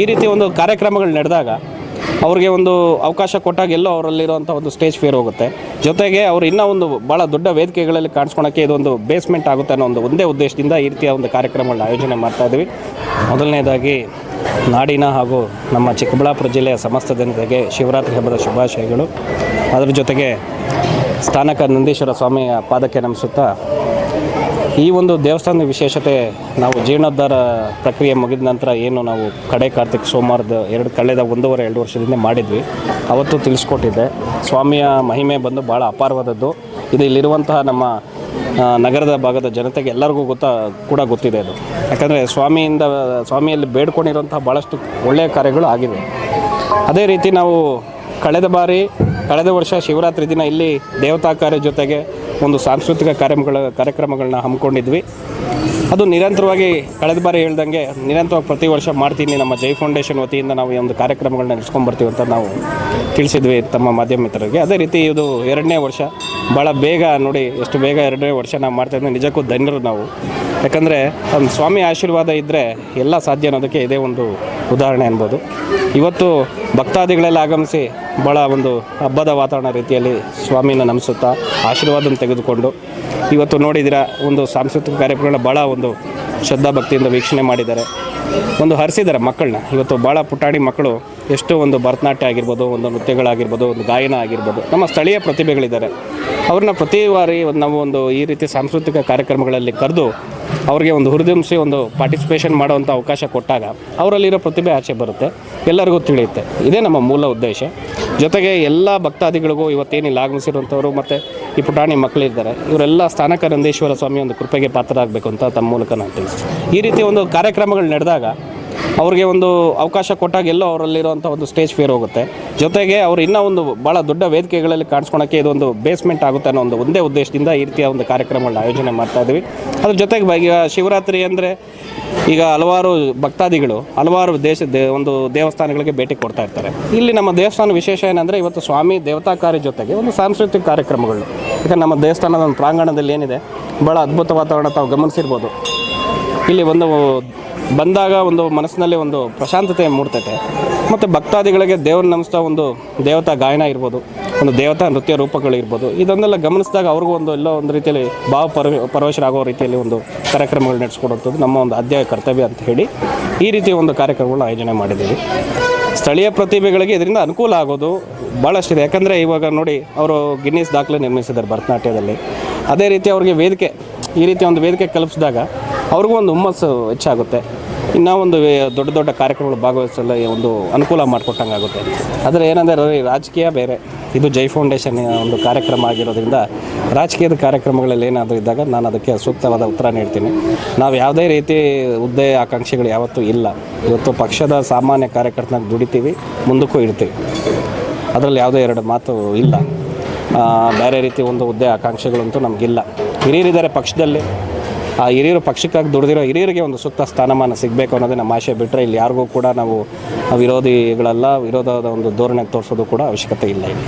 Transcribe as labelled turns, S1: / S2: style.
S1: ಈ ರೀತಿ ಒಂದು ಕಾರ್ಯಕ್ರಮಗಳು ನಡೆದಾಗ ಅವ್ರಿಗೆ ಒಂದು ಅವಕಾಶ ಕೊಟ್ಟಾಗ ಎಲ್ಲೋ ಅವರಲ್ಲಿರುವಂಥ ಒಂದು ಸ್ಟೇಜ್ ಫೇರ್ ಹೋಗುತ್ತೆ. ಜೊತೆಗೆ ಅವರು ಇನ್ನೂ ಒಂದು ಭಾಳ ದೊಡ್ಡ ವೇದಿಕೆಗಳಲ್ಲಿ ಕಾಣಿಸ್ಕೊಳಕ್ಕೆ ಇದೊಂದು ಬೇಸ್ಮೆಂಟ್ ಆಗುತ್ತೆ ಅನ್ನೋ ಒಂದು ಒಂದೇ ಉದ್ದೇಶದಿಂದ ಈ ರೀತಿಯ ಒಂದು ಕಾರ್ಯಕ್ರಮಗಳನ್ನ ಆಯೋಜನೆ ಮಾಡ್ತಾ ಇದ್ದೀವಿ ಮೊದಲನೇದಾಗಿ ನಾಡಿನ ಹಾಗೂ ನಮ್ಮ ಚಿಕ್ಕಬಳ್ಳಾಪುರ ಜಿಲ್ಲೆಯ ಸಮಸ್ತ ಜನತೆಗೆ ಶಿವರಾತ್ರಿ ಹಬ್ಬದ ಶುಭಾಶಯಗಳು. ಅದರ ಜೊತೆಗೆ ಸ್ಥಾನಕ ನಂದೀಶ್ವರ ಸ್ವಾಮಿಯ ಪಾದಕ್ಕೆ ನಮಿಸುತ್ತಾ ಈ ಒಂದು ದೇವಸ್ಥಾನದ ವಿಶೇಷತೆ ನಾವು ಜೀರ್ಣೋದ್ಧಾರ ಪ್ರಕ್ರಿಯೆ ಮುಗಿದ ನಂತರ ಏನು ನಾವು ಕಡೆ ಕಾರ್ತಿಕ್ ಸೋಮವಾರದ ಎರಡು, ಕಳೆದ ಒಂದೂವರೆ, ಎರಡು ವರ್ಷದಿಂದ ಮಾಡಿದ್ವಿ. ಅವತ್ತು ತಿಳಿಸ್ಕೊಟ್ಟಿದ್ದೆ. ಸ್ವಾಮಿಯ ಮಹಿಮೆ ಬಂದು ಭಾಳ ಅಪಾರವಾದದ್ದು. ಇದು ಇಲ್ಲಿರುವಂತಹ ನಮ್ಮ ನಗರದ ಭಾಗದ ಜನತೆಗೆ ಎಲ್ಲರಿಗೂ ಗೊತ್ತಾ, ಕೂಡ ಗೊತ್ತಿದೆ ಅದು. ಯಾಕಂದರೆ ಸ್ವಾಮಿಯಿಂದ, ಸ್ವಾಮಿಯಲ್ಲಿ ಬೇಡ್ಕೊಂಡಿರುವಂತಹ ಭಾಳಷ್ಟು ಒಳ್ಳೆಯ ಕಾರ್ಯಗಳು ಆಗಿದೆ ಅದೇ ರೀತಿ ನಾವು ಕಳೆದ ಬಾರಿ, ಕಳೆದ ವರ್ಷ ಶಿವರಾತ್ರಿ ದಿನ ಇಲ್ಲಿ ದೇವತಾ ಕಾರ್ಯ ಜೊತೆಗೆ ಒಂದು ಸಾಂಸ್ಕೃತಿಕ ಕಾರ್ಯಕ್ರಮಗಳ ಕಾರ್ಯಕ್ರಮಗಳನ್ನ ಹಮ್ಮಿಕೊಂಡಿದ್ವಿ. ಅದು ನಿರಂತರವಾಗಿ ಕಳೆದ ಬಾರಿ ಹೇಳ್ದಂಗೆ ನಿರಂತರವಾಗಿ ಪ್ರತಿ ವರ್ಷ ಮಾಡ್ತೀನಿ, ನಮ್ಮ ಜೈ ಫೌಂಡೇಶನ್ ವತಿಯಿಂದ ನಾವು ಈ ಒಂದು ಕಾರ್ಯಕ್ರಮಗಳನ್ನ ನಡೆಸ್ಕೊಂಡ್ಬರ್ತೀವಿ ಅಂತ ನಾವು ತಿಳಿಸಿದ್ವಿ ತಮ್ಮ ಮಾಧ್ಯಮ ಮಿತ್ರರಿಗೆ ಅದೇ ರೀತಿ ಇದು ಎರಡನೇ ವರ್ಷ. ಭಾಳ ಬೇಗ ನೋಡಿ, ಎಷ್ಟು ಬೇಗ ಎರಡನೇ ವರ್ಷ ನಾವು ಮಾಡ್ತಾಯಿದ್ವಿ ನಿಜಕ್ಕೂ ಧನ್ಯರು ನಾವು. ಯಾಕಂದರೆ ಒಂದು ಸ್ವಾಮಿ ಆಶೀರ್ವಾದ ಇದ್ದರೆ ಎಲ್ಲ ಸಾಧ್ಯ ಅನ್ನೋದಕ್ಕೆ ಇದೇ ಒಂದು ಉದಾಹರಣೆ ಅನ್ಬೋದು. ಇವತ್ತು ಭಕ್ತಾದಿಗಳೆಲ್ಲ ಆಗಮಿಸಿ ಭಾಳ ಒಂದು ಹಬ್ಬದ ವಾತಾವರಣ ರೀತಿಯಲ್ಲಿ ಸ್ವಾಮಿನ ನಮಿಸುತ್ತಾ ಆಶೀರ್ವಾದನ ತೆಗೆದುಕೊಂಡು ಇವತ್ತು ನೋಡಿದಿರ ಒಂದು ಸಾಂಸ್ಕೃತಿಕ ಕಾರ್ಯಕ್ರಮಗಳನ್ನ ಭಾಳ ಒಂದು ಶ್ರದ್ಧಾ ಭಕ್ತಿಯಿಂದ ವೀಕ್ಷಣೆ ಮಾಡಿದ್ದಾರೆ. ಒಂದು ಹರಿಸಿದ್ದಾರೆ ಮಕ್ಕಳನ್ನ. ಇವತ್ತು ಭಾಳ ಪುಟಾಣಿ ಮಕ್ಕಳು ಎಷ್ಟು ಒಂದು ಭರತನಾಟ್ಯ ಆಗಿರ್ಬೋದು, ಒಂದು ನೃತ್ಯಗಳಾಗಿರ್ಬೋದು, ಒಂದು ಗಾಯನ ಆಗಿರ್ಬೋದು, ನಮ್ಮ ಸ್ಥಳೀಯ ಪ್ರತಿಭೆಗಳಿದ್ದಾರೆ. ಅವ್ರನ್ನ ಪ್ರತಿ ಬಾರಿ ನಾವು ಒಂದು ಈ ರೀತಿ ಸಾಂಸ್ಕೃತಿಕ ಕಾರ್ಯಕ್ರಮಗಳಲ್ಲಿ ಕರೆದು ಅವ್ರಿಗೆ ಒಂದು ಹುರಿದುಂಬಿಸಿ ಒಂದು ಪಾರ್ಟಿಸಿಪೇಷನ್ ಮಾಡುವಂಥ ಅವಕಾಶ ಕೊಟ್ಟಾಗ ಅವರಲ್ಲಿರೋ ಪ್ರತಿಭೆ ಆಚೆ ಬರುತ್ತೆ. ಎಲ್ಲರಿಗೂ ತಿಳಿಯುತ್ತೆ. ಇದೇ ನಮ್ಮ ಮೂಲ ಉದ್ದೇಶ. ಜೊತೆಗೆ ಎಲ್ಲ ಭಕ್ತಾದಿಗಳಿಗೂ ಇವತ್ತೇನಿಲ್ಲ ಆಗಮಿಸಿರುವಂಥವ್ರು ಮತ್ತು ಈ ಪುಟಾಣಿ ಮಕ್ಕಳಿದ್ದಾರೆ ಇವರೆಲ್ಲ ಸ್ಥಾನಕ ನಂದೀಶ್ವರ ಸ್ವಾಮಿ ಒಂದು ಕೃಪೆಗೆ ಪಾತ್ರರಾಗಬೇಕು ಅಂತ ತಮ್ಮ ಮೂಲಕ ನಾನು ತಿಳಿಸ್ತೀನಿ. ಈ ರೀತಿ ಒಂದು ಕಾರ್ಯಕ್ರಮಗಳು ನಡೆದಾಗ ಅವ್ರಿಗೆ ಒಂದು ಅವಕಾಶ ಕೊಟ್ಟಾಗ ಎಲ್ಲೋ ಅವರಲ್ಲಿರುವಂಥ ಒಂದು ಸ್ಟೇಜ್ ಫೇರ್ ಹೋಗುತ್ತೆ. ಜೊತೆಗೆ ಅವ್ರು ಇನ್ನೂ ಒಂದು ಭಾಳ ದೊಡ್ಡ ವೇದಿಕೆಗಳಲ್ಲಿ ಕಾಣಿಸ್ಕೊಳಕ್ಕೆ ಇದೊಂದು ಬೇಸ್ಮೆಂಟ್ ಆಗುತ್ತೆ ಅನ್ನೋ ಒಂದು ಒಂದೇ ಉದ್ದೇಶದಿಂದ ಈ ರೀತಿಯ ಒಂದು ಕಾರ್ಯಕ್ರಮಗಳನ್ನ ಆಯೋಜನೆ ಮಾಡ್ತಾ ಇದ್ವಿ. ಅದ್ರ ಜೊತೆಗೆ ಈಗ ಶಿವರಾತ್ರಿ ಅಂದರೆ ಈಗ ಹಲವಾರು ಭಕ್ತಾದಿಗಳು ಹಲವಾರು ದೇಶ ಒಂದು ದೇವಸ್ಥಾನಗಳಿಗೆ ಭೇಟಿ ಕೊಡ್ತಾ ಇರ್ತಾರೆ. ಇಲ್ಲಿ ನಮ್ಮ ದೇವಸ್ಥಾನ ವಿಶೇಷ ಏನಂದರೆ ಇವತ್ತು ಸ್ವಾಮಿ ದೇವತಾ ಕಾರ್ಯ ಜೊತೆಗೆ ಒಂದು ಸಾಂಸ್ಕೃತಿಕ ಕಾರ್ಯಕ್ರಮಗಳು. ಯಾಕಂದ್ರೆ ನಮ್ಮ ದೇವಸ್ಥಾನದ ಒಂದು ಪ್ರಾಂಗಣದಲ್ಲಿ ಏನಿದೆ ಭಾಳ ಅದ್ಭುತ ವಾತಾವರಣ ತಾವು ಗಮನಿಸಿರ್ಬೋದು. ಇಲ್ಲಿ ಒಂದು ಬಂದಾಗ ಒಂದು ಮನಸ್ಸಿನಲ್ಲಿ ಒಂದು ಪ್ರಶಾಂತತೆ ಮೂಡ್ತೈತೆ. ಮತ್ತು ಭಕ್ತಾದಿಗಳಿಗೆ ದೇವ್ರ ನಮಿಸ್ತಾ ಒಂದು ದೇವತಾ ಗಾಯನ ಇರ್ಬೋದು, ಒಂದು ದೇವತಾ ನೃತ್ಯ ರೂಪಗಳಿರ್ಬೋದು ಇದನ್ನೆಲ್ಲ ಗಮನಿಸಿದಾಗ ಅವ್ರಿಗೂ ಒಂದು ಎಲ್ಲೋ ಒಂದು ರೀತಿಯಲ್ಲಿ ಭಾವ ಪರವ ಪರವಶರಾಗೋ ರೀತಿಯಲ್ಲಿ ಒಂದು ಕಾರ್ಯಕ್ರಮಗಳು ನಡೆಸ್ಕೊಡುವಂಥದ್ದು ನಮ್ಮ ಒಂದು ಅಧ್ಯಾಯ ಕರ್ತವ್ಯ ಅಂತ ಹೇಳಿ ಈ ರೀತಿ ಒಂದು ಕಾರ್ಯಕ್ರಮಗಳನ್ನ ಆಯೋಜನೆ ಮಾಡಿದ್ದೀವಿ. ಸ್ಥಳೀಯ ಪ್ರತಿಭೆಗಳಿಗೆ ಇದರಿಂದ ಅನುಕೂಲ ಆಗೋದು ಭಾಳಷ್ಟಿದೆ ಯಾಕಂದರೆ ಇವಾಗ ನೋಡಿ, ಅವರು ಗಿನ್ನಿಸ್ ದಾಖಲೆ ನಿರ್ಮಿಸಿದ್ದಾರೆ ಭರತನಾಟ್ಯದಲ್ಲಿ. ಅದೇ ರೀತಿ ಅವರಿಗೆ ವೇದಿಕೆ ಈ ರೀತಿ ಒಂದು ವೇದಿಕೆ ಕಲ್ಪಿಸಿದಾಗ ಅವ್ರಿಗೂ ಒಂದು ಹುಮ್ಮಸ್ಸು ಹೆಚ್ಚಾಗುತ್ತೆ. ಇನ್ನೂ ಒಂದು ದೊಡ್ಡ ದೊಡ್ಡ ಕಾರ್ಯಕ್ರಮಗಳು ಭಾಗವಹಿಸಲು ಒಂದು ಅನುಕೂಲ ಮಾಡಿಕೊಟ್ಟಂಗೆ ಆಗುತ್ತೆ ಆದರೆ ಏನಂದರೆ ರಾಜಕೀಯ ಬೇರೆ. ಇದು ಜೈ ಫೌಂಡೇಶನ್ ಒಂದು ಕಾರ್ಯಕ್ರಮ ಆಗಿರೋದ್ರಿಂದ ರಾಜಕೀಯದ ಕಾರ್ಯಕ್ರಮಗಳಲ್ಲಿ ಏನಾದರೂ ಇದ್ದಾಗ ನಾನು ಅದಕ್ಕೆ ಸೂಕ್ತವಾದ ಉತ್ತರ ನೀಡ್ತೀನಿ. ನಾವು ಯಾವುದೇ ರೀತಿ ಹುದ್ದೆ ಆಕಾಂಕ್ಷೆಗಳು ಯಾವತ್ತೂ ಇಲ್ಲ. ಇವತ್ತು ಪಕ್ಷದ ಸಾಮಾನ್ಯ ಕಾರ್ಯಕರ್ತನಾಗಿ ದುಡಿತೀವಿ, ಮುಂದಕ್ಕೂ ಇಡ್ತೀವಿ. ಅದರಲ್ಲಿ ಯಾವುದೇ ಎರಡು ಮಾತು ಇಲ್ಲ. ಬೇರೆ ರೀತಿ ಒಂದು ಹುದ್ದೆ ಆಕಾಂಕ್ಷೆಗಳಂತೂ ನಮಗಿಲ್ಲ. ಹಿರಿಯರಿದ್ದಾರೆ ಪಕ್ಷದಲ್ಲಿ. ಆ, ಹಿರಿಯರು ಪಕ್ಷಕ್ಕಾಗಿ ದುಡಿದಿರೋ ಹಿರಿಯರಿಗೆ ಒಂದು ಸೂಕ್ತ ಸ್ಥಾನಮಾನ ಸಿಗಬೇಕು ಅನ್ನೋದೇ ನಮ್ಮ ಆಶೆ ಬಿಟ್ಟರೆ ಇಲ್ಲಿ ಯಾರಿಗೂ ಕೂಡ ನಾವು ವಿರೋಧಿಗಳಲ್ಲ ವಿರೋಧದ ಒಂದು ಧೋರಣೆ ತೋರಿಸೋದು ಕೂಡ ಅವಶ್ಯಕತೆ ಇಲ್ಲ ಇಲ್ಲಿ.